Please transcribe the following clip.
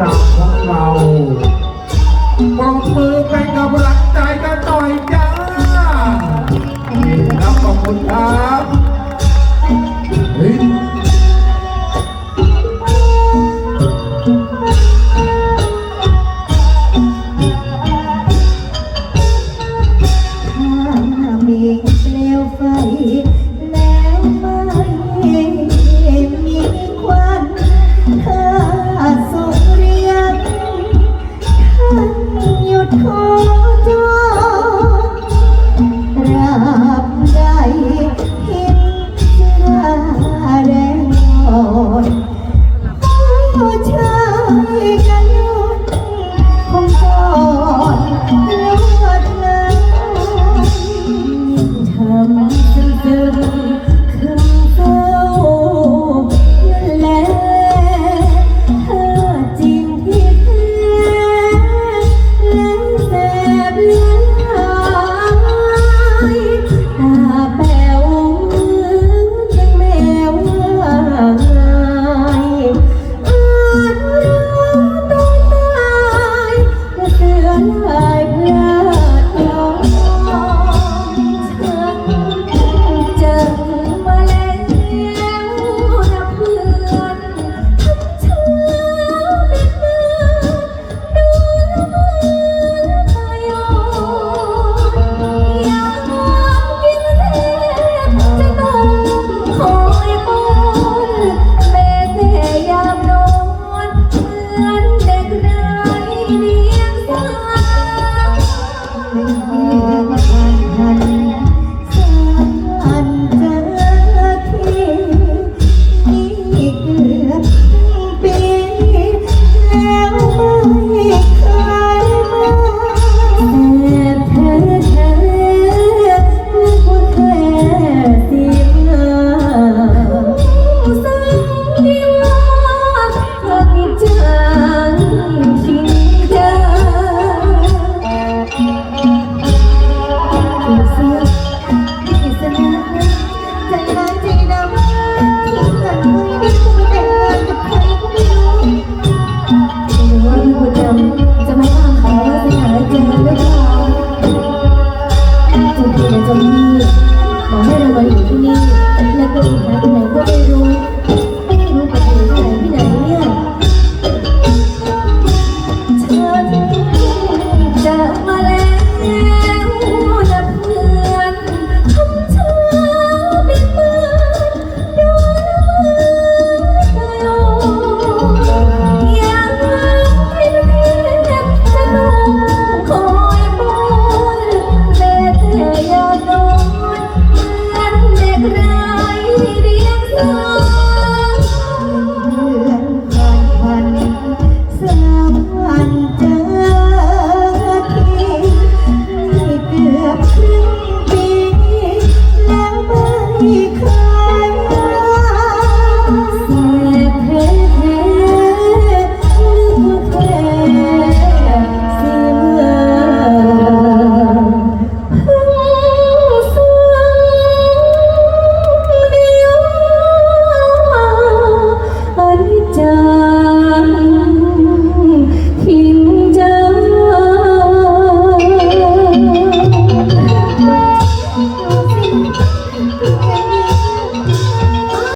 รักของเราปองมือไปกับำลักใจกันหน่อยจ้านี่ครับขอบคุณครับฮ้ยถ้ามีเปลวไฟ ช่วกัน